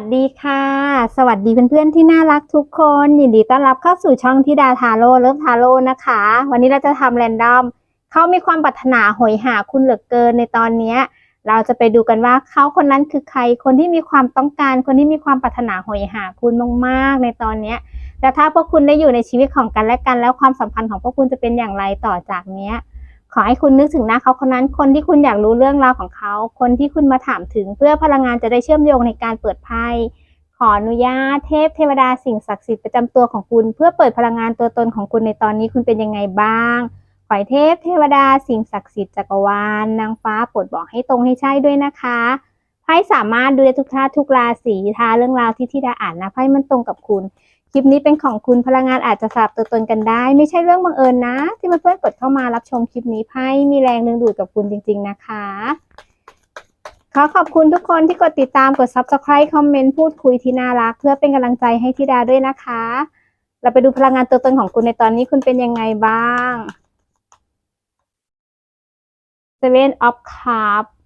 สวัสดีค่ะ สวัสดีเพื่อนๆที่น่ารักทุกคน ยินดีต้อนรับเข้าสู่ช่องทิดาทาโร่เลิฟทาโร่นะคะ วันนี้เราจะทำแรนดอม เขามีความปรารถนาหอยหาคุณเหลือเกินในตอนเนี้ยเราจะไปดูกันว่าเขาคนนั้นคือใคร คนที่มีความต้องการ คนที่มีความปรารถนาหอยหาคุณมากๆ ในตอนเนี้ยแล้วถ้าพวกคุณได้อยู่ในชีวิตของกันและกัน แล้วความสัมพันธ์ของพวกคุณจะเป็นอย่างไรต่อจากเนี้ย อให้คุณนึกถึงหน้าเขาคนนั้น คนที่คุณอยากรู้เรื่องราวของเขา คนที่คุณมาถามถึงเพื่อพลังงานจะได้เชื่อมโยงในการเปิดไพ่ขออนุญาตเทพเทวดาสิ่งศักดิ์สิทธิ์ประจำตัวของคุณ เพื่อเปิดพลังงานตัวตนของคุณในตอนนี้คุณเป็นยังไงบ้างขอให้เทพเทวดาสิ่งศักดิ์สิทธิ์จักรวาลนางฟ้าโปรดบอกให้ตรงให้ใช่ด้วยนะคะ ไพ่สามารถดูได้ทุกท่าทุกราศีทาเรื่องราวที่ที่ดาอ่านนะไพ่มันตรงกับคุณ คลิปนี้เป็นของคุณพลังงานอาจจะสลับตัวตนกันได้ ไม่ใช่เรื่องบังเอิญนะ ที่เพื่อนๆกดเข้ามารับชมคลิปนี้ไพ่มีแรงดึงดูดกับคุณจริง ๆ นะคะขอขอบคุณทุกคนที่กดติดตามกด subscribe คอมเมนต์พูดคุยที่น่ารัก เพื่อเป็นกำลังใจให้ธิดาด้วยนะคะ เราไปดูพลังงานตัวตนของคุณในตอนนี้คุณเป็นยังไงบ้าง Seven of Cups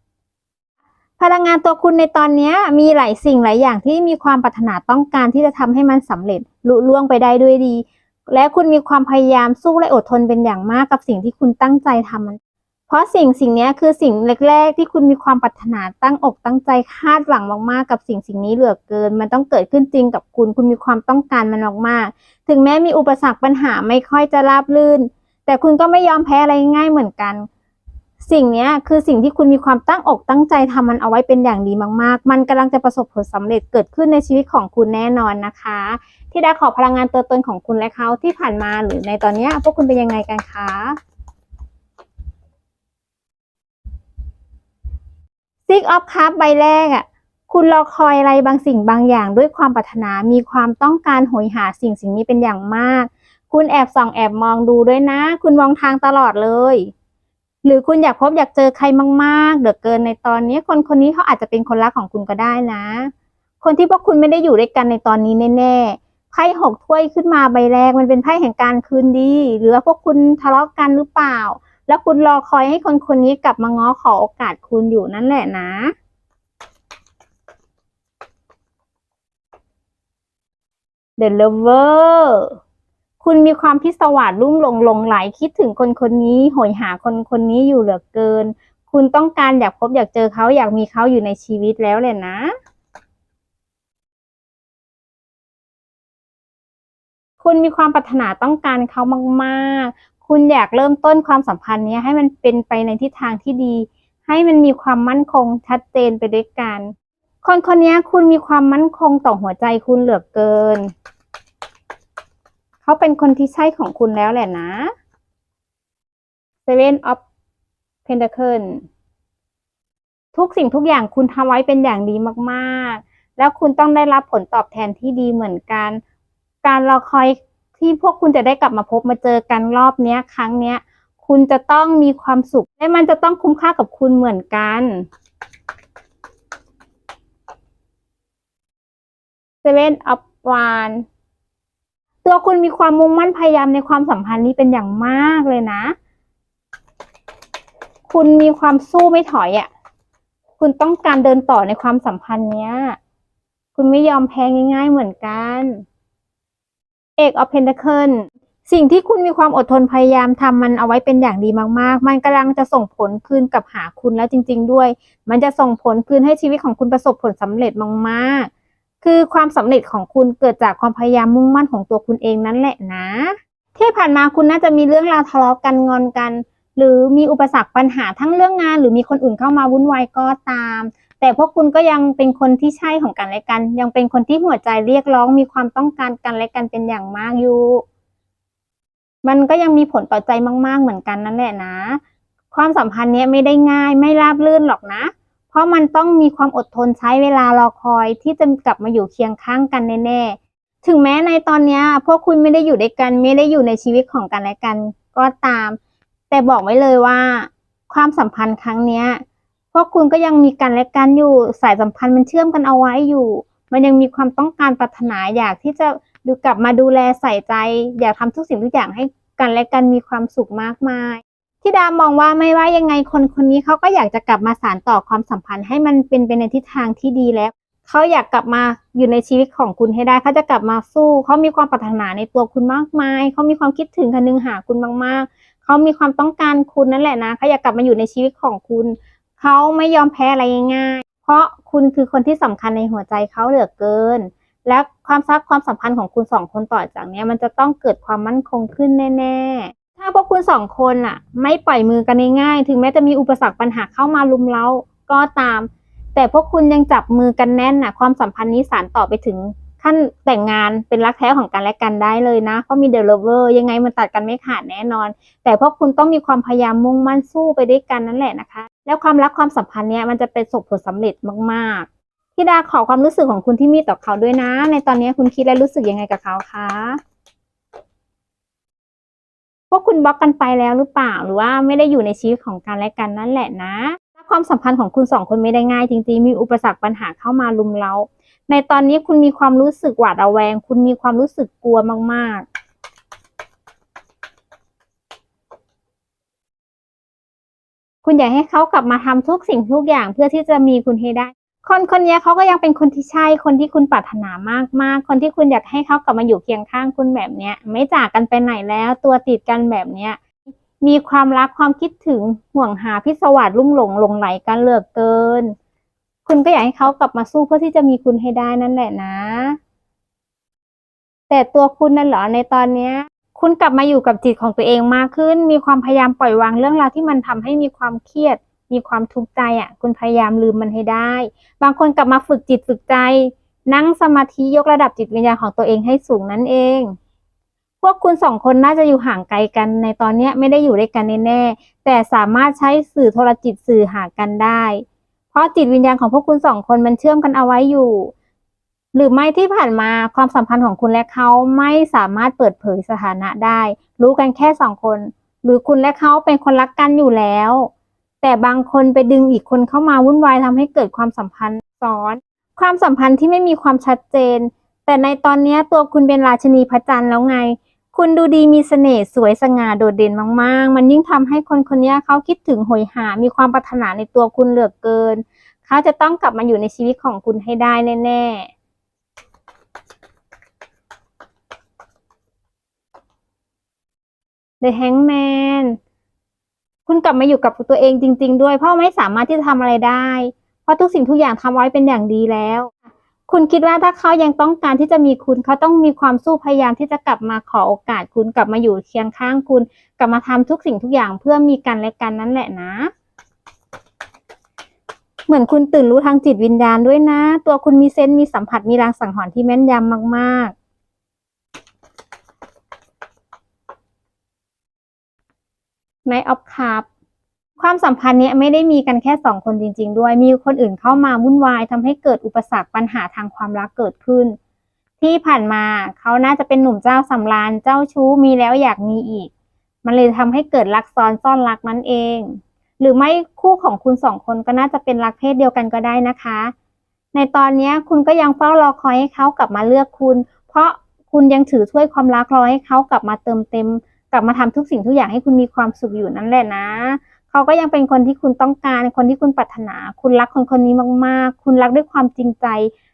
พลังงานตัวคุณในตอนนี้มีหลายสิ่งหลายอย่างที่มีความปรารถนาต้องการที่จะทำให้มันสำเร็จลุล่วงไปได้ด้วยดี และคุณมีความพยายามสู้และอดทนเป็นอย่างมากกับสิ่งที่คุณตั้งใจทำมัน เพราะสิ่งสิ่งนี้คือสิ่งแรก ๆ ที่คุณมีความปรารถนาตั้งอกตั้งใจคาดหวังมากๆกับสิ่งสิ่งนี้เหลือเกิน มันต้องเกิดขึ้นจริงกับคุณ คุณมีความต้องการมันมากๆถึงแม้มีอุปสรรคปัญหาไม่ค่อยจะราบรื่น แต่คุณก็ไม่ยอมแพ้อะไรง่ายเหมือนกัน สิ่งนี้คือสิ่งที่คุณมีความตั้งอกตั้งใจทำมันเอาไว้เป็นอย่างดีมากๆ มันกำลังจะประสบผลสำเร็จเกิดขึ้นในชีวิตของคุณแน่นอนนะคะ ที่ได้ขอพลังงานตัวตนของคุณและเขาที่ผ่านมาหรือในตอนนี้พวกคุณเป็นยังไงกันคะ Six of Cups ใบแรกอะคุณรอคอยอะไรบางสิ่งบางอย่างด้วยความปรารถนามีความต้องการโหยหาสิ่งสิ่งนี้เป็นอย่างมาก คุณแอบส่องแอบมองดูด้วยนะ คุณมองทางตลอดเลย หรือคุณอยากพบอยากเจอใครมากๆเหลือเกินในตอนนี้ คนคนนี้เขาอาจจะเป็นคนรักของคุณก็ได้นะ คนที่พวกคุณไม่ได้อยู่ด้วยกันในตอนนี้แน่ๆไพ่หกถ้วยขึ้นมาใบแรกมันเป็นไพ่แห่งการคืนดี หรือว่าพวกคุณทะเลาะกันหรือเปล่า แล้วคุณรอคอยให้คนคนนี้กลับมาง้อขอโอกาสคุณอยู่นั่นแหละนะ The Lover คุณมีความพิศวาสลุ่มหลงหลงไหลคิดถึงคนคนนี้โหยหาคนคนนี้อยู่เหลือเกิน คุณต้องการอยากพบอยากเจอเขาอยากมีเขาอยู่ในชีวิตแล้วเลยนะ คุณมีความปรารถนาต้องการเขามากๆ คุณอยากเริ่มต้นความสัมพันธ์นี้ให้มันเป็นไปในทิศทางที่ดี ให้มันมีความมั่นคงชัดเจนไปด้วยกัน คนคนนี้คุณมีความมั่นคงต่อหัวใจคุณเหลือเกิน เขาเป็นคนที่ใช่ของคุณแล้วแหละนะ Seven of Pentacles ทุกสิ่งทุกอย่างคุณทำไว้เป็นอย่างดีมากๆ แล้วคุณต้องได้รับผลตอบแทนที่ดีเหมือนกัน การรอคอยที่พวกคุณจะได้กลับมาพบมาเจอกันรอบนี้ครั้งนี้คุณจะต้องมีความสุข และมันจะต้องคุ้มค่ากับคุณเหมือนกัน Seven of Wands ตัวคุณมีความมุ่งมั่นพยายามในความสัมพันธ์นี้เป็นอย่างมากเลยนะ คุณมีความสู้ไม่ถอยอะ่ะ คุณต้องการเดินต่อในความสัมพันธ์เนี้ย คุณไม่ยอมแพ้ง่าย ๆเหมือนกัน เอกออฟเพน t เคิลสิ่งที่คุณมีความอดทนพยายามทำมันเอาไว้เป็นอย่างดีมากๆ มันกำลังจะส่งผลคืนกับหาคุณแล้วจริง ๆ ด้วย มันจะส่งผลคืนให้ชีวิตของคุณประสบผลสำเร็จมากๆ คือความสำเร็จของคุณเกิดจากความพยายามมุ่งมั่นของตัวคุณเองนั่นแหละนะ ที่ผ่านมาคุณน่าจะมีเรื่องราวทะเลาะกันงอนกัน หรือมีอุปสรรคปัญหาทั้งเรื่องงาน หรือมีคนอื่นเข้ามาวุ่นวายก็ตาม แต่พวกคุณก็ยังเป็นคนที่ใช่ของกันและกัน ยังเป็นคนที่หัวใจเรียกร้องมีความต้องการกันและกันเป็นอย่างมากอยู่ มันก็ยังมีผลต่อใจมาก ๆ เหมือนกันนั่นแหละนะ ความสัมพันธ์เนี้ยไม่ได้ง่ายไม่ราบรื่นหรอกนะ เพราะมันต้องมีความอดทนใช้เวลารอคอยที่จะกลับมาอยู่เคียงข้างกันแน่ๆ ถึงแม้ในตอนนี้พวกคุณไม่ได้อยู่ด้วยกันไม่ได้อยู่ในชีวิตของกันและกันก็ตาม แต่บอกไว้เลยว่า ความสัมพันธ์ครั้งเนี้ยพวกคุณก็ยังมีกันและกันอยู่สายสัมพันธ์มันเชื่อมกันเอาไว้อยู่ มันยังมีความต้องการปรารถนาอยากที่จะดูกลับมาดูแลใส่ใจ อยากทำทุกสิ่งทุกอย่างให้กันและกันมีความสุขมากมาย ที่ดามองว่าไม่ว่ายังไงคนคนนี้เขาก็อยากจะกลับมาสานต่อความสัมพันธ์ให้มันเป็นไปในทิศทางที่ดีแล้วเขาอยากกลับมาอยู่ในชีวิตของคุณให้ได้เขาจะกลับมาสู้เขามีความปรารถนาในตัวคุณมากมายเขามีความคิดถึงคันนึงหาคุณมากๆเขามีความต้องการคุณนั่นแหละนะเขาอยากกลับมาอยู่ในชีวิตของคุณเขาไม่ยอมแพ้อะไรง่ายๆเพราะคุณคือคนที่สำคัญในหัวใจเขาเหลือเกิน และความซักความสัมพันธ์ของคุณสองคนต่อจากนี้มันจะต้องเกิดความมั่นคงขึ้นแน่ ๆ ถ้าพวกคุณสองคนอะไม่ปล่อยมือกันง่ายๆ ถึงแม้จะมีอุปสรรคปัญหาเข้ามาลุมเล้าก็ตาม แต่พวกคุณยังจับมือกันแน่นน่ะความสัมพันธ์นี้สานต่อไปถึงขั้นแต่งงานเป็นรักแท้ของกันและกันได้เลยนะ เพราะมีเดลเวอร์ยังไงมันตัดกันไม่ขาดแน่นอน แต่พวกคุณต้องมีความพยายามมุ่งมั่นสู้ไปด้วยกันนั่นแหละนะคะ แล้วความรักความสัมพันธ์เนี้ยมันจะเป็นสบผลสำเร็จมากๆพี่ดาขอความรู้สึกของคุณที่มีต่อเขาด้วยนะ ในตอนนี้คุณคิดและรู้สึกยังไงกับเขาคะ พวกคุณบล็อกกันไปแล้วหรือเปล่า หรือว่าไม่ได้อยู่ในชีวิตของกันและกันนั่นแหละนะความสัมพันธ์ของคุณสองคนไม่ได้ง่าย จริงๆ มีอุปสรรคปัญหาเข้ามาลุมเล้า ในตอนนี้คุณมีความรู้สึกหวาดระแวง คุณมีความรู้สึกกลัวมาก ๆคุณอยากให้เขากลับมาทำทุกสิ่งทุกอย่างเพื่อที่จะมีคุณให้ได้ คนคนนี้เขาก็ยังเป็นคนที่ใช่คนที่คุณปรารถนามากๆ คนที่คุณอยากให้เขากลับมาอยู่เคียงข้างคุณแบบเนี้ย ไม่จากกันไปไหนแล้ว ตัวติดกันแบบเนี้ย มีความรักความคิดถึงห่วงหาพิศวาสลุ่มหลงหลงไหลกันเหลือเกิน คุณก็อยากให้เขากลับมาสู้เพื่อที่จะมีคุณให้ได้นั่นแหละนะ แต่ตัวคุณนั่นเหรอในตอนเนี้ย คุณกลับมาอยู่กับจิตของตัวเองมากขึ้น มีความพยายามปล่อยวางเรื่องราวที่มันทำให้มีความเครียด มีความทุกข์ใจอะ คุณพยายามลืมมันให้ได้ บางคนกลับมาฝึกจิตฝึกใจ นั่งสมาธิยกระดับจิตวิญญาณของตัวเองให้สูงนั่นเอง พวกคุณสองคนน่าจะอยู่ห่างไกลกันในตอนเนี้ไม่ได้อยู่ด้วยกันแน่ๆแต่สามารถใช้สื่อโทรจิตสื่อหากันได้ เพราะจิตวิญญาณของพวกคุณสองคนมันเชื่อมกันเอาไว้อยู่หรือไม่ที่ผ่านมาความสัมพันธ์ของคุณและเขาไม่สามารถเปิดเผยสถานะได้ รู้กันแค่สองคน หรือคุณและเขาเป็นคนรักกันอยู่แล้ว แต่บางคนไปดึงอีกคนเข้ามาวุ่นวายทำให้เกิดความสัมพันธ์ซ้อน ความสัมพันธ์ที่ไม่มีความชัดเจน แต่ในตอนนี้ตัวคุณเป็นราชินีพระจันทร์แล้วไง คุณดูดีมีเสน่ห์สวยสง่าโดดเด่นมากๆ มันยิ่งทำให้คนคนนี้เขาคิดถึงโหยหา มีความปรารถนาในตัวคุณเหลือเกิน เขาจะต้องกลับมาอยู่ในชีวิตของคุณให้ได้แน่ๆ The Hangman คุณกลับมาอยู่กับตัวเองจริง ๆ ด้วย เพราะไม่สามารถที่จะทำอะไรได้ เพราะทุกสิ่งทุกอย่างทำไว้เป็นอย่างดีแล้ว คุณคิดว่าถ้าเขายังต้องการที่จะมีคุณเขาต้องมีความสู้พยายามที่จะกลับมาขอโอกาสคุณกลับมาอยู่เคียงข้างคุณ กลับมาทำทุกสิ่งทุกอย่างเพื่อมีกันและกันนั่นแหละนะ เหมือนคุณตื่นรู้ทางจิตวิญญาณด้วยนะ ตัวคุณมีเซนส์มีสัมผัสมีรางสังหรณ์ที่แม่นยำมากๆ ในออฟคัพความสัมพันธ์เนี้ยไม่ได้มีกันแค่สองคนจริง ๆ ด้วย มีคนอื่นเข้ามาวุ่นวายทำให้เกิดอุปสรรคปัญหาทางความรักเกิดขึ้น ที่ผ่านมาเขาน่าจะเป็นหนุ่มเจ้าสำราญเจ้าชู้มีแล้วอยากมีอีก มันเลยทำให้เกิดรักซ้อนซ่อนรักนั่นเอง หรือไม่คู่ของคุณสองคนก็น่าจะเป็นรักเพศเดียวกันก็ได้นะคะ ในตอนนี้คุณก็ยังเฝ้ารอคอยให้เขากลับมาเลือกคุณ เพราะคุณยังถือถ้วยความรักรอให้เขากลับมาเติมเต็ม กลับมาทำทุกสิ่งทุกอย่างให้คุณมีความสุขอยู่นั่นแหละนะเขาก็ยังเป็นคนที่คุณต้องการคนที่คุณปรารถนา คุณรักคนคนนี้มากๆ คุณรักด้วยความจริงใจ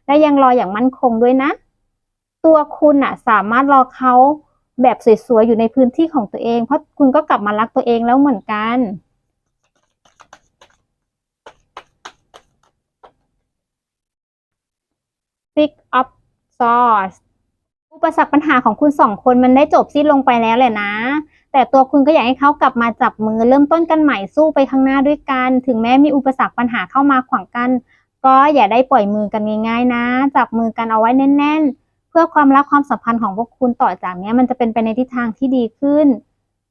และยังรออย่างมั่นคงด้วยนะ ตัวคุณอะสามารถรอเขาแบบสวยๆอยู่ในพื้นที่ของตัวเอง เพราะคุณก็กลับมารักตัวเองแล้วเหมือนกัน Six of Swords อุ ปสรรคปัญหาของคุณสองคนมันได้จบสิ้นลงไปแล้วแหละนะ แต่ตัวคุณก็อยากให้เขากลับมาจับมือเริ่มต้นกันใหม่สู้ไปข้างหน้าด้วยกัน ถึงแม้มีอุปสรรคปัญหาเข้ามาขวางกัน ก็อย่าได้ปล่อยมือกันง่ายๆนะ จับมือกันเอาไว้แน่น ๆ เพื่อความรักความสัมพันธ์ของพวกคุณต่อจากนี้มันจะเป็นไปในทิศทางที่ดีขึ้น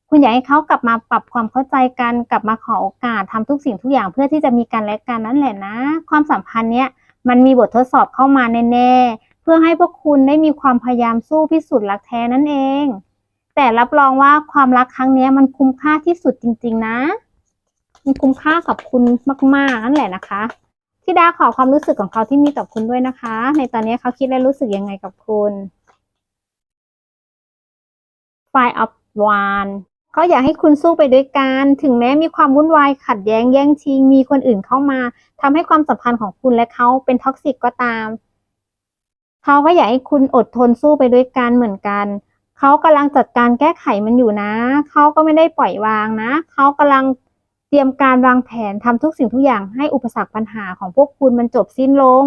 คุณอยากให้เขากลับมาปรับความเข้าใจกันกลับมาขอโอกาสทำทุกสิ่งทุกอย่างเพื่อที่จะมีกันและกันนั่นแหละนะ ความสัมพันธ์เนี้ยมันมีบททดสอบเข้ามาแน่ๆ พื่อให้พวกคุณได้มีความพยายามสู้พิสูจน์รักแท้นั่นเอง แต่รับรองว่าความรักครั้งนี้มันคุ้มค่าที่สุดจริง ๆ นะ มันคุ้มค่ากับคุณมากๆนั่นแหละนะคะที่ดาขอความรู้สึกของเขาที่มีต่อคุณด้วยนะคะ ในตอนนี้เขาคิดและรู้สึกยังไงกับคุณ Five of Wands เขาอยากให้คุณสู้ไปด้วยกัน ถึงแม้มีความวุ่นวายขัดแย้งแย่งชิง มีคนอื่นเข้ามาทำให้ความสัมพันธ์ของคุณและเขาเป็นท็อกซิกก็ตาม เขาก็อยากให้คุณอดทนสู้ไปด้วยกันเหมือนกัน เขากำลังจัดการแก้ไขมันอยู่นะ เขาก็ไม่ได้ปล่อยวางนะ เขากำลังเตรียมการวางแผนทำทุกสิ่งทุกอย่างให้อุปสรรคปัญหาของพวกคุณมันจบสิ้นลง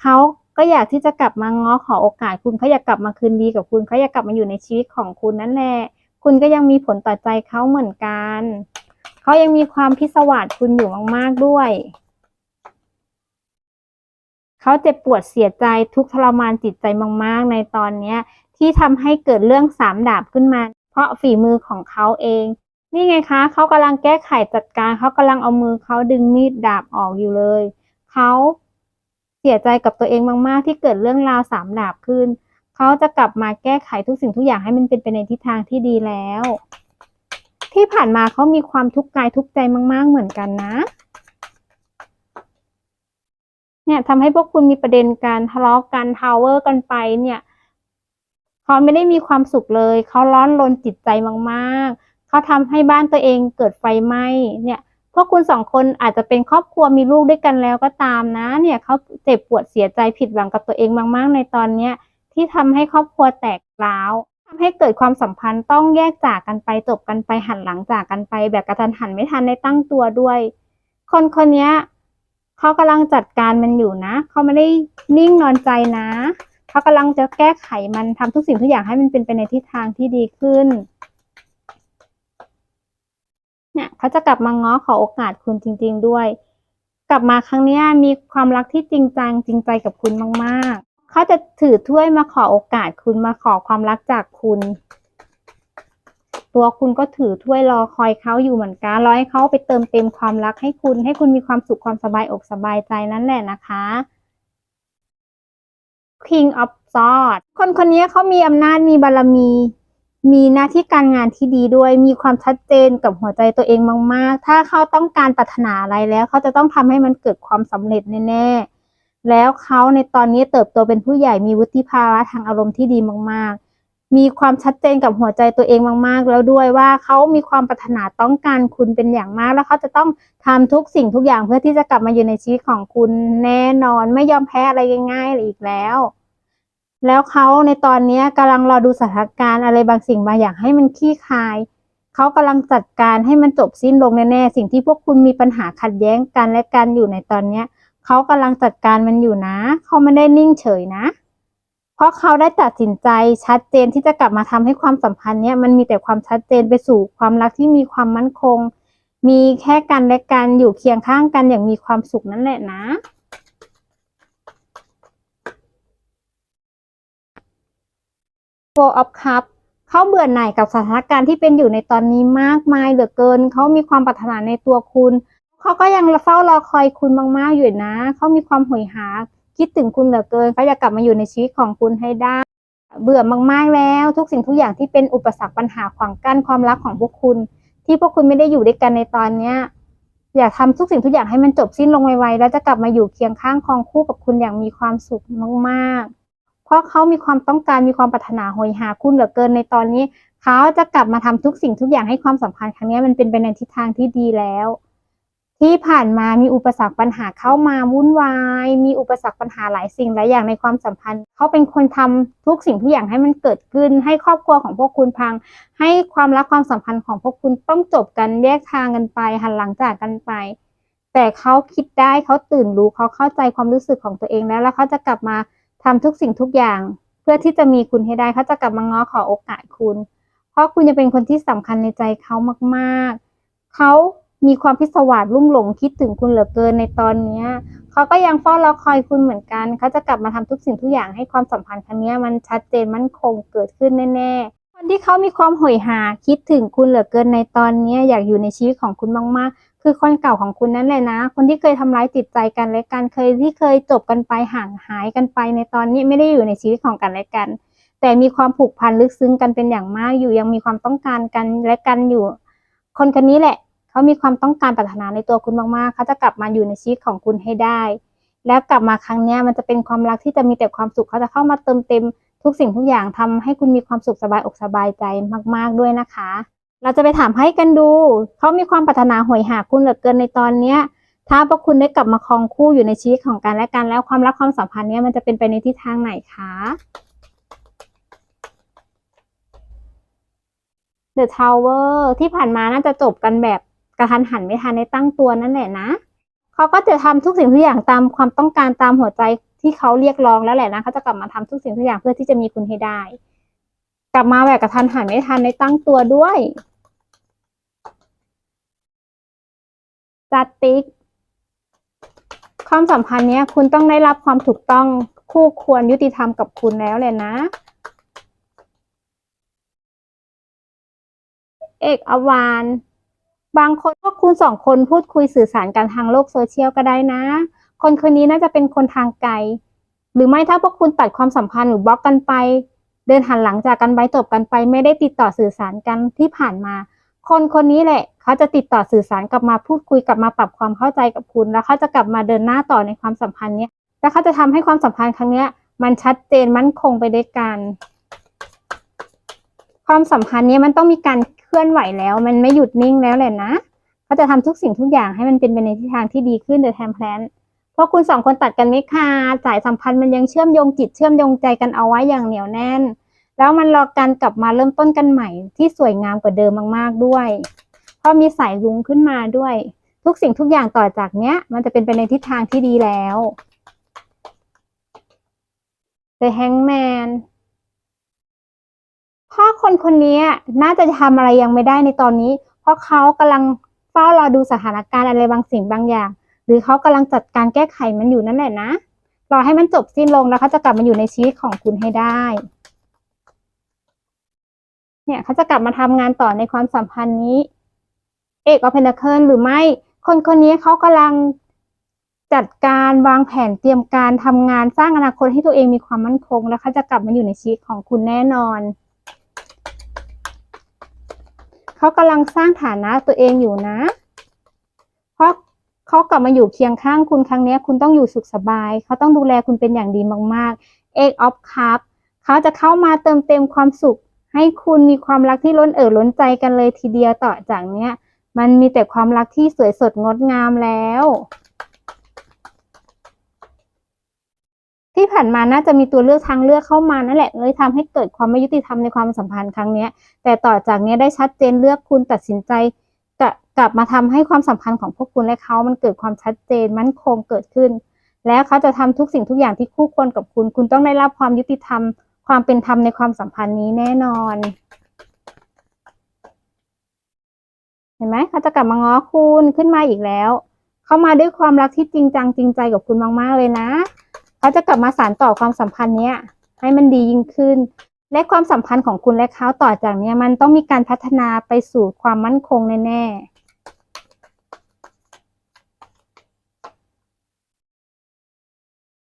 เขาก็อยากที่จะกลับมาง้อขอโอกาสคุณเขาอยากกลับมาคืนดีกับคุณเขาอยากกลับมาอยู่ในชีวิตของคุณนั่นแหละ คุณก็ยังมีผลต่อใจเขาเหมือนกัน เขายังมีความพิศวาสคุณอยู่มาก ๆ ด้วย เขาเจ็บปวดเสียใจทุกทรมานจิตใจมากๆ ในตอนเนี้ยที่ทำให้เกิดเรื่องสามดาบขึ้นมา เพราะฝีมือของเขาเอง นี่ไงคะเขากำลังแก้ไขจัดการเขากำลังเอามือเขาดึงมีดดาบออกอยู่เลยเขาเสียใจกับตัวเองมากๆ ที่เกิดเรื่องราวสามดาบขึ้นเขาจะกลับมาแก้ไขทุกสิ่งทุกอย่างให้มันเป็นไปในทิศทางที่ดีแล้ว ที่ผ่านมาเขามีความทุกข์กายทุกข์ใจมาก ๆ เหมือนกันนะ เนี่ยทำให้พวกคุณมีประเด็นการทะเลาะกันทาวเวอร์กันไปเนี่ยเขาไม่ได้มีความสุขเลย เขาร้อนรนจิตใจมากๆ เขาทำให้บ้านตัวเองเกิดไฟไหม้เนี่ยพวกคุณสองคนอาจจะเป็นครอบครัวมีลูกด้วยกันแล้วก็ตามนะ เนี่ยเขาเจ็บปวดเสียใจผิดหวังกับตัวเองมาก ๆ ในตอนเนี้ยที่ทำให้ครอบครัวแตกร้าวทำให้เกิดความสัมพันธ์ต้องแยกจากกันไปจบกันไปหันหลังจากกันไป แบบกระทันหันไม่ทันได้ตั้งตัวด้วย คนคนนี้ เขากำลังจัดการมันอยู่นะ เขาไม่ได้นิ่งนอนใจนะ เขากำลังจะแก้ไขมันทำทุกสิ่งทุกอย่างให้มันเป็นไปในทิศทางที่ดีขึ้น เนี่ยเขาจะกลับมาง้อขอโอกาสคุณจริง ๆ ด้วย กลับมาครั้งนี้มีความรักที่จริงจังจริงใจกับคุณมาก ๆ เขาจะถือถ้วยมาขอโอกาสคุณมาขอความรักจากคุณ ตัวคุณก็ถือถ้วยรอคอยเขาอยู่เหมือนกันรอให้เขาไปเติมเต็มความรักให้คุณ ให้คุณมีความสุขความสบายอกสบายใจนั่นแหละนะคะ King of Swords คนคนนี้เขามีอำนาจมีบารมี มีหน้าที่การงานที่ดีด้วย มีความชัดเจนกับหัวใจตัวเองมาก ๆ ถ้าเขาต้องการปรารถนาอะไรแล้ว เขาจะต้องทำให้มันเกิดความสำเร็จแน่ ๆ แล้วเขาในตอนนี้เติบโตเป็นผู้ใหญ่มีวุฒิภาวะทางอารมณ์ที่ดีมาก ๆ มีความชัดเจนกับหัวใจตัวเองมากๆ แล้วด้วยว่าเขามีความปรารถนาต้องการคุณเป็นอย่างมาก แล้วเขาจะต้องทำทุกสิ่งทุกอย่างเพื่อที่จะกลับมาอยู่ในชีวิตของคุณแน่นอนไม่ยอมแพ้อะไรง่ายๆเลยอีกแล้ว แล้วเขาในตอนนี้กำลังรอดูสถานการณ์อะไรบางสิ่งบางอย่างให้มันคลี่คลายเขากำลังจัดการให้มันจบสิ้นลงแน่ๆสิ่งที่พวกคุณมีปัญหาขัดแย้งกันและกันอยู่ในตอนเนี้ยเขากำลังจัดการมันอยู่นะเขาไม่ได้นิ่งเฉยนะ เพราะเขาได้ตัดสินใจชัดเจนที่จะกลับมาทำให้ความสัมพันธ์เนี้ยมันมีแต่ความชัดเจนไปสู่ความรักที่มีความมั่นคง มีแค่กันและกันอยู่เคียงข้างกันอย่างมีความสุขนั่นแหละนะ Four of Cup เขาเบื่อหน่ายกับสถานการณ์ที่เป็นอยู่ในตอนนี้มากมายเหลือเกิน เขามีความปรารถนาในตัวคุณ เขาก็ยังเฝ้ารอคอยคุณมากๆอยู่นะ เขามีความหอยหา คิดถึงคุณเหลือเกินเขาอยากกลับมาอยู่ในชีวิตของคุณให้ได้ เบื่อมากๆแล้ว ทุกสิ่งทุกอย่างที่เป็นอุปสรรคปัญหาขวางกั้นความรักของพวกคุณ ที่พวกคุณไม่ได้อยู่ด้วยกันในตอนเนี้ยอยากทำทุกสิ่งทุกอย่างให้มันจบสิ้นลงไวๆแล้วจะกลับมาอยู่เคียงข้างครองคู่กับคุณอย่างมีความสุขมากๆ เพราะเขามีความต้องการมีความปรารถนาโหยหาคุณเหลือเกินในตอนนี้ เขาจะกลับมาทำทุกสิ่งทุกอย่างให้ความสัมพันธ์ครั้งนี้มันเป็นไปในทิศทางที่ดีแล้ว ที่ผ่านมามีอุปสรรคปัญหาเข้ามาวุ่นวาย มีอุปสรรคปัญหาหลายสิ่งหลายอย่างในความสัมพันธ์ เขาเป็นคนทำทุกสิ่งทุกอย่างให้มันเกิดขึ้น ให้ครอบครัวของพวกคุณพัง ให้ความรักความสัมพันธ์ของพวกคุณต้องจบกันแยกทางกันไป หันหลังจากกันไป แต่เขาคิดได้เขาตื่นรู้เขาเข้าใจความรู้สึกของตัวเองแล้ว แล้วเขาจะกลับมาทำทุกสิ่งทุกอย่าง เพื่อที่จะมีคุณให้ได้เขาจะกลับมาง้อขอโอกาสคุณ เพราะคุณจะเป็นคนที่สำคัญในใจเขามาก ๆเขา มีความพิศวาสลุ่มหลงคิดถึงคุณเหลือเกินในตอนเนี้ยเขาก็ยังเฝ้ารอคอยคุณเหมือนกัน เขาจะกลับมาทำทุกสิ่งทุกอย่างให้ความสัมพันธ์ครั้งนี้มันชัดเจนมั่นคงเกิดขึ้นแน่ๆ คนที่เขามีความหอยหาคิดถึงคุณเหลือเกินในตอนเนี้ยอยากอยู่ในชีวิตของคุณมากๆ คือคนเก่าของคุณนั่นแหละนะ คนที่เคยทำร้ายจิตใจกันและกันเคยที่เคยจบกันไปห่างหายกันไปในตอนนี้ไม่ได้อยู่ในชีวิตของกันและกัน แต่มีความผูกพันลึกซึ้งกันเป็นอย่างมากอยู่ยังมีความต้องการกันและกันอยู่ คนคนนี้แหละ เขามีความต้องการปรารถนาในตัวคุณมากๆเขาจะกลับมาอยู่ในชีวิตของคุณให้ได้ แล้วกลับมาครั้งนี้มันจะเป็นความรักที่จะมีแต่ความสุขเขาจะเข้ามาเติมเต็มทุกสิ่งทุกอย่างทำให้คุณมีความสุขสบายอกสบายใจมาก ๆด้วยนะคะ เราจะไปถามให้กันดู เขามีความปรารถนาหวยหาคุณเหลือเกินในตอนเนี้ยถ้าพวกคุณได้กลับมาครองคู่อยู่ในชีวิตของกันและกันแล้วความรักความสัมพันธ์เนี้ยมันจะเป็นไปในทิศทางไหนคะ The Tower ที่ผ่านมาน่าจะจบกันแบบ กระทันหันไม่ทันในตั้งตัวนั่นแหละนะเขาก็จะทำทุกสิ่งทุกอย่างตามความต้องการตามหัวใจที่เขาเรียกร้องแล้วแหละนะเขาจะกลับมาทำทุกสิ่งทุกอย่างเพื่อที่จะมีคุณให้ได้ กลับมาแบบกระทันหันไม่ทันในตั้งตัวด้วยจัดติ๊กความสัมพันธ์เนี้ยคุณต้องได้รับความถูกต้องคู่ควรยุติธรรมกับคุณแล้วเลยนะ เอกอวาน บางคนพวกคุณสองคนพูดคุยสื่อสารกันทางโลกโซเชียลก็ได้นะ คนคนนี้น่าจะเป็นคนทางไกล หรือไม่ถ้าพวกคุณตัดความสัมพันธ์หรือบล็อกกันไป เดินหันหลังจากกันไปจบกันไป ไม่ได้ติดต่อสื่อสารกันที่ผ่านมา คนคนนี้แหละ เขาจะติดต่อสื่อสารกลับมาพูดคุยกลับมาปรับความเข้าใจกับคุณ แล้วเขาจะกลับมาเดินหน้าต่อในความสัมพันธ์เนี้ยแล้วเขาจะทำให้ความสัมพันธ์ครั้งเนี้ย มันชัดเจนมั่นคงไปด้วยกัน ความสัมพันธ์เนี้ยมันต้องมีการ เคลื่อนไหวแล้ว มันไม่หยุดนิ่งแล้วแหละนะเขาจะทำทุกสิ่งทุกอย่างให้มันเป็นไปในทิศทางที่ดีขึ้นโดยแทมแพลนเพราะคุณสองคนตัดกันไม่ขาดสายสัมพันธ์มันยังเชื่อมโยงจิตเชื่อมโยงใจกันเอาไว้อย่างเหนียวแน่น แล้วมันรอการกลับมาเริ่มต้นกันใหม่ ที่สวยงามกว่าเดิมมากๆด้วย เพราะมีสายลุงขึ้นมาด้วย ทุกสิ่งทุกอย่างต่อจากเนี้ย มันจะเป็นไปในทิศทางที่ดีแล้ว The Hangman เพราคนคนนี้น่าจะทำอะไรยังไม่ได้ในตอนนี้ เพราะเขากำลังเฝ้ารอดูสถานการณ์อะไรบางสิ่งบางอย่าง หรือเขากำลังจัดการแก้ไขมันอยู่นั่นแหละนะรอให้มันจบสิ้นลงแล้วเขาจะกลับมาอยู่ในชีวิตของคุณให้ได้ เนี่ยเขาจะกลับมาทำงานต่อในความสัมพันธ์นี้ เอกออฟเพนเคิลหรือไม่ คนคนนี้เขากำลังจัดการวางแผนเตรียมการทำงานสร้างอนาคตให้ตัวเองมีความมั่นคง แล้วเขาจะกลับมาอยู่ในชีวิตของคุณแน่นอน เขากำลังสร้างฐานะตัวเองอยู่นะ เพราะเขากลับมาอยู่เคียงข้างคุณครั้งนี้คุณต้องอยู่สุขสบาย เขาต้องดูแลคุณเป็นอย่างดีมากๆเอกออฟคัพเขาจะเข้ามาเติมเต็มความสุข ให้คุณมีความรักที่ล้นเอ่อล้นใจกันเลยทีเดียวต่อจากเนี้ย มันมีแต่ความรักที่สวยสดงดงามแล้ว ที่ผ่านมาน่าจะมีตัวเลือกทางเลือกเข้ามานั่นแหละเลยทำให้เกิดความไม่ยุติธรรมในความสัมพันธ์ครั้งนี้แต่ต่อจากนี้ได้ชัดเจนเลือกคุณตัดสินใจกะกลับมาทำให้ความสัมพันธ์ของพวกคุณและเขา มันเกิดความชัดเจนมั่นคงเกิดขึ้น แล้วเขาจะทำทุกสิ่งทุกอย่างที่คู่ควรกับคุณ คุณต้องได้รับความยุติธรรม ความเป็นธรรมในความสัมพันธ์นี้แน่นอน เห็นไหมเขาจะกลับมาง้อคุณขึ้นมาอีกแล้ว เขามาด้วยความรักที่จริงจังจริงใจกับคุณมากๆเลยนะ เขาจะกลับมาสานต่อความสัมพันธ์เนี้ยให้มันดียิ่งขึ้น และความสัมพันธ์ของคุณและเขาต่อจากเนี้ยมันต้องมีการพัฒนาไปสู่ความมั่นคงแน่ๆ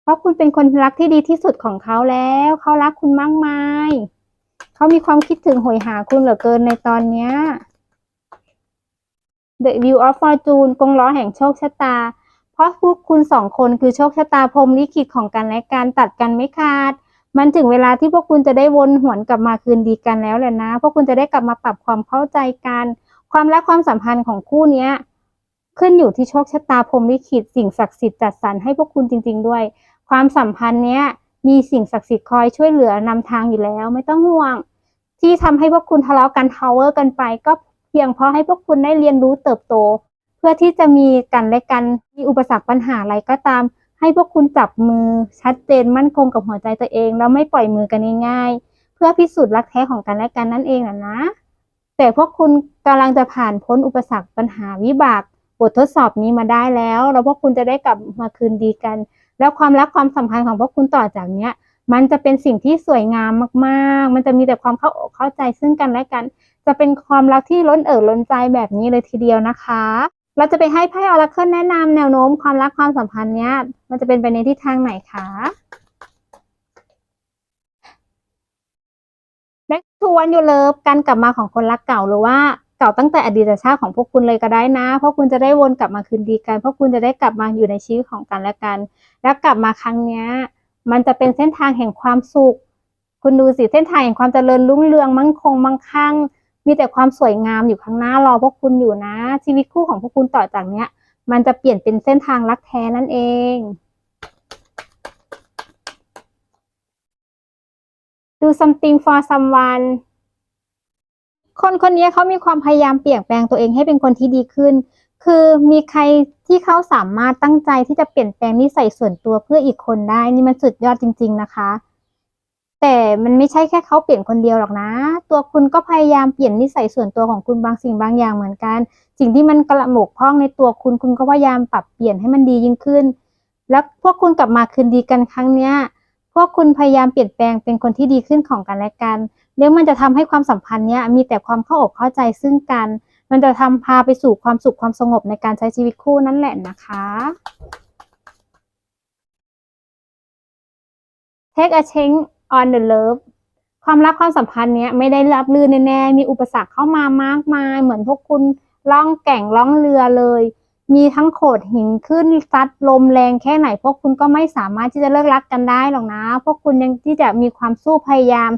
เพราะคุณเป็นคนรักที่ดีที่สุดของเขาแล้ว เขารักคุณมากมาย เขามีความคิดถึงโหยหาคุณเหลือเกินในตอนเนี้ย The Wheel of Fortune กงล้อแห่งโชคชะตา เพราะพวกคุณสองคนคือโชคชะตาพรมลิขิตของกันและการตัดกันไม่ขาด มันถึงเวลาที่พวกคุณจะได้วนหวนกลับมาคืนดีกันแล้วแหละนะ พวกคุณจะได้กลับมาปรับความเข้าใจกัน ความรักความสัมพันธ์ของคู่เนี้ยขึ้นอยู่ที่โชคชะตาพรมลิขิตสิ่งศักดิ์สิทธิ์จัดสรรให้พวกคุณจริง ๆ ด้วย ความสัมพันธ์เนี้ยมีสิ่งศักดิ์สิทธิ์คอยช่วยเหลือนำทางอยู่แล้ว ไม่ต้องห่วง ที่ทำให้พวกคุณทะเลาะกันทาวเวอร์กันไป ก็เพียงเพราะให้พวกคุณได้เรียนรู้เติบโต เพื่อที่จะมีกันและกันมีอุปสรรคปัญหาอะไรก็ตาม ให้พวกคุณจับมือชัดเจนมั่นคงกับหัวใจตัวเอง แล้วไม่ปล่อยมือกันง่ายๆ เพื่อพิสูจน์รักแท้ของกันและกันนั่นเองนะนะ แต่พวกคุณกำลังจะผ่านพ้นอุปสรรคปัญหาวิบากบททดสอบนี้มาได้แล้ว แล้วพวกคุณจะได้กลับมาคืนดีกัน แล้วความรักความสัมพันธ์ของพวกคุณต่อจากเนี้ยมันจะเป็นสิ่งที่สวยงามมากๆ มันจะมีแต่ความเข้าอกเข้าใจซึ่งกันและกัน จะเป็นความรักที่ล้นเอ่อล้นใจแบบนี้เลยทีเดียวนะคะ เราจะไปให้ไพ่ออราเคิลแนะนำแนวโน้มความรักความสัมพันธ์เนี้ย มันจะเป็นไปในทิศทางไหนคะและทวนยูเลิฟการกลับมาของคนรักเก่าหรือว่าเก่าตั้งแต่อดีตชาติของพวกคุณเลยก็ได้นะ เพราะคุณจะได้วนกลับมาคืนดีกัน เพราะคุณจะได้กลับมาอยู่ในชีวิตของกันและกัน แล้วกลับมาครั้งเนี้ย มันจะเป็นเส้นทางแห่งความสุข คุณดูสิเส้นทางแห่งความเจริญรุ่งเรืองมั่งคงมั่งคั่ง มีแต่ความสวยงามอยู่ข้างหน้ารอพวกคุณอยู่นะ ชีวิตคู่ของพวกคุณต่อจากเนี้ย มันจะเปลี่ยนเป็นเส้นทางรักแท้นั่นเอง do something for someone คนคนนี้เขามีความพยายามเปลี่ยนแปลงตัวเองให้เป็นคนที่ดีขึ้น คือมีใครที่เขาสามารถตั้งใจที่จะเปลี่ยนแปลงนิสัยส่วนตัวเพื่ออีกคนได้ นี่มันสุดยอดจริง ๆ นะคะ แต่มันไม่ใช่แค่เขาเปลี่ยนคนเดียวหรอกนะ ตัวคุณก็พยายามเปลี่ยนนิสัยส่วนตัวของคุณบางสิ่งบางอย่างเหมือนกัน สิ่งที่มันกระหมกพร่องในตัวคุณคุณก็พยายามปรับเปลี่ยนให้มันดียิ่งขึ้น แล้วพวกคุณกลับมาคืนดีกันครั้งเนี้ยพวกคุณพยายามเปลี่ยนแปลงเป็นคนที่ดีขึ้นของกันและกันเดี๋ยวมันจะทำให้ความสัมพันธ์เนี้ยมีแต่ความเข้าอกเข้าใจซึ่งกัน มันจะทำพาไปสู่ความสุขความสงบในการใช้ชีวิตคู่นั่นแหละนะคะ Take a change on the love ความรักความสัมพันธ์เนี้ยไม่ได้รับลื่นแน่ๆมีอุปสรรคเข้ามามากมาย เหมือนพวกคุณล่องแก่งล่องเรือเลย มีทั้งโขดหินขึ้นซัดลมแรงแค่ไหน พวกคุณก็ไม่สามารถที่จะเลิกรักกันได้หรอกนะ พวกคุณยังที่จะมีความสู้พยายาม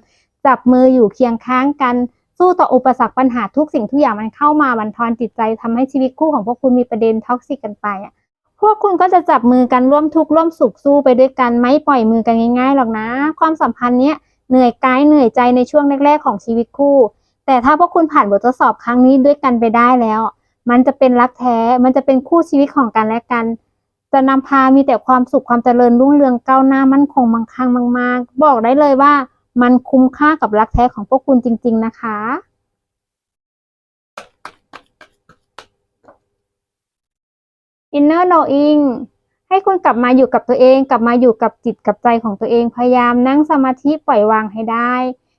จับมืออยู่เคียงข้างกันสู้ต่ออุปสรรคปัญหาทุกสิ่งทุกอย่างมันเข้ามาบันทอนจิตใจทำให้ชีวิตคู่ของพวกคุณมีประเด็นท็อกซิกกันไปอะ พวกคุณก็จะจับมือกันร่วมทุกข์ร่วมสุขสู้ไปด้วยกันไม่ปล่อยมือกันง่ายๆหรอกนะ ความสัมพันธ์เนี้ยเหนื่อยกายเหนื่อยใจในช่วงแรกๆของชีวิตคู่ แต่ถ้าพวกคุณผ่านบททดสอบครั้งนี้ด้วยกันไปได้แล้ว มันจะเป็นรักแท้ มันจะเป็นคู่ชีวิตของกันและกัน จะนำพามีแต่ความสุขความเจริญรุ่งเรืองก้าวหน้ามั่นคงมั่งคั่งมาก ๆ บอกได้เลยว่า มันคุ้มค่ากับรักแท้ของพวกคุณจริง ๆ นะคะ inner knowing ให้คุณกลับมาอยู่กับตัวเอง กลับมาอยู่กับจิตกับใจของตัวเอง พยายามนั่งสมาธิปล่อยวางให้ได้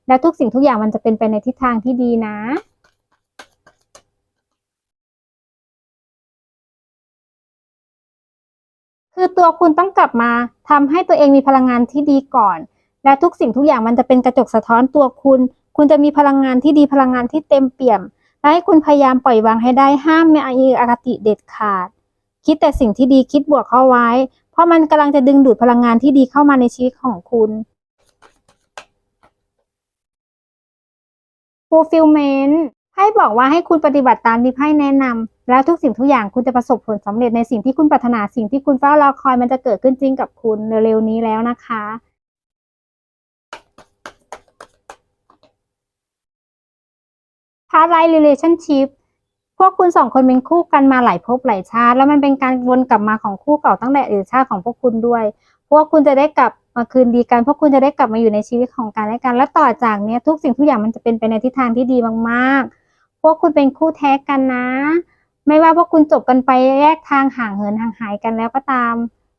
แล้วทุกสิ่งทุกอย่างมันจะเป็นไปในทิศทางที่ดีนะคือตัวคุณต้องกลับมาทำให้ตัวเองมีพลังงานที่ดีก่อน และทุกสิ่งทุกอย่างมันจะเป็นกระจกสะท้อนตัวคุณ คุณจะมีพลังงานที่ดีพลังงานที่เต็มเปี่ยม และให้คุณพยายามปล่อยวางให้ได้ห้ามมีอคติเด็ดขาด คิดแต่สิ่งที่ดีคิดบวกเข้าไว้ เพราะมันกำลังจะดึงดูดพลังงานที่ดีเข้ามาในชีวิตของคุณ fulfillment ให้บอกว่าให้คุณปฏิบัติตามที่ไพ่แนะนำแล้วทุกสิ่งทุกอย่างคุณจะประสบผลสำเร็จในสิ่งที่คุณปรารถนาสิ่งที่คุณเฝ้ารอคอยมันจะเกิดขึ้นจริงกับคุณเร็วๆนี้แล้วนะคะพาร์ทไลท์ relationship พ พวกคุณสองคนเป็นคู่กันมาหลายภพหลายชาติ แล้วมันเป็นการวนกลับมาของคู่เก่าตั้งแต่อดีตชาติของพวกคุณด้วย พวกคุณจะได้กลับมาคืนดีกัน พวกคุณจะได้กลับมาอยู่ในชีวิตของกันและกัน และต่อจากเนี้ทุกสิ่งทุกอย่างมันจะเป็นไปในทิศทางที่ดีมากๆ พวกคุณเป็นคู่แท้กันนะ ไม่ว่าพวกคุณจบกันไปแยกทางห่างเหินห่างหายกันแล้วก็ตาม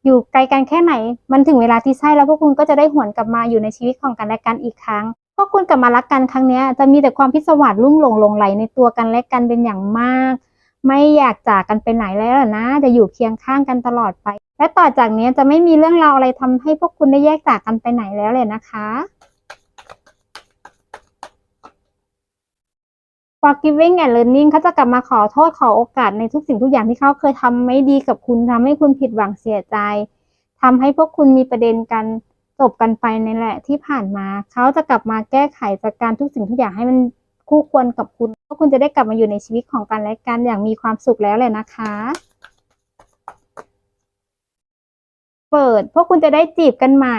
อยู่ไกลกันแค่ไหน มันถึงเวลาที่ใช่แล้วพวกคุณก็จะได้หวนกลับมาอยู่ในชีวิตของกันและกันอีกครั้ง กคุณกลับมารักกันครั้งนี้จะมีแต่ความพิศวาสลุ่งหลงหลงไหลในตัวกันและกันเป็นอย่างมาก ไม่อยากจากกันไปไหนแล้วนะ จะอยู่เคียงข้างกันตลอดไป และต่อจากนี้จะไม่มีเรื่องราวอะไรทำให้พวกคุณได้แยกจากกันไปไหนแล้วเลยนะคะ forgiving and learning เขาจะกลับมาขอโทษขอโอกาสในทุกสิ่งทุกอย่างที่เขาเคยทำไม่ดีกับคุณทำให้คุณผิดหวังเสียใจทำให้พวกคุณมีประเด็นกัน จบกันไปในแหละที่ผ่านมาเขาจะกลับมาแก้ไขจัดการทุกสิ่งทุกอย่างให้มันคู่ควรกับคุณพวกคุณจะได้กลับมาอยู่ในชีวิตของกันและกันอย่างมีความสุขแล้วเลยนะคะ เปิด พวกคุณจะได้จีบกันใหม่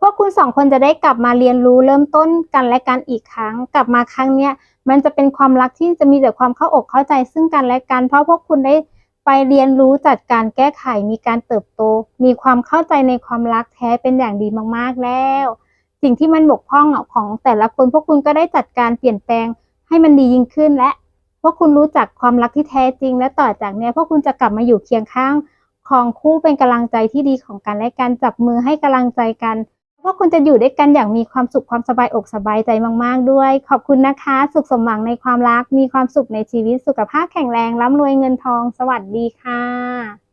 พวกคุณสองคนจะได้กลับมาเรียนรู้เริ่มต้นกันและกันอีกครั้ง กลับมาครั้งเนี้ยมันจะเป็นความรักที่จะมีแต่ความเข้าอกเข้าใจซึ่งกันและกัน เพราะพวกคุณได้ ไปเรียนรู้จัดการแก้ไขมีการเติบโต มีความเข้าใจในความรักแท้เป็นอย่างดีมากๆแล้ว สิ่งที่มันบกพร่องของแต่ละคนพวกคุณก็ได้จัดการเปลี่ยนแปลงให้มันดียิ่งขึ้นและพวกคุณรู้จักความรักที่แท้จริง และต่อจากนี้พวกคุณจะกลับมาอยู่เคียงข้างของคู่เป็นกำลังใจที่ดีของกันและกันจับมือให้กำลังใจกัน ว่าคุณจะอยู่ด้วยกันอย่างมีความสุขความสบายอกสบายใจมาก ๆ ด้วย ขอบคุณนะคะ สุขสมหวังในความรัก มีความสุขในชีวิตสุขภาพแข็งแรงร่ำรวยเงินทอง สวัสดีค่ะ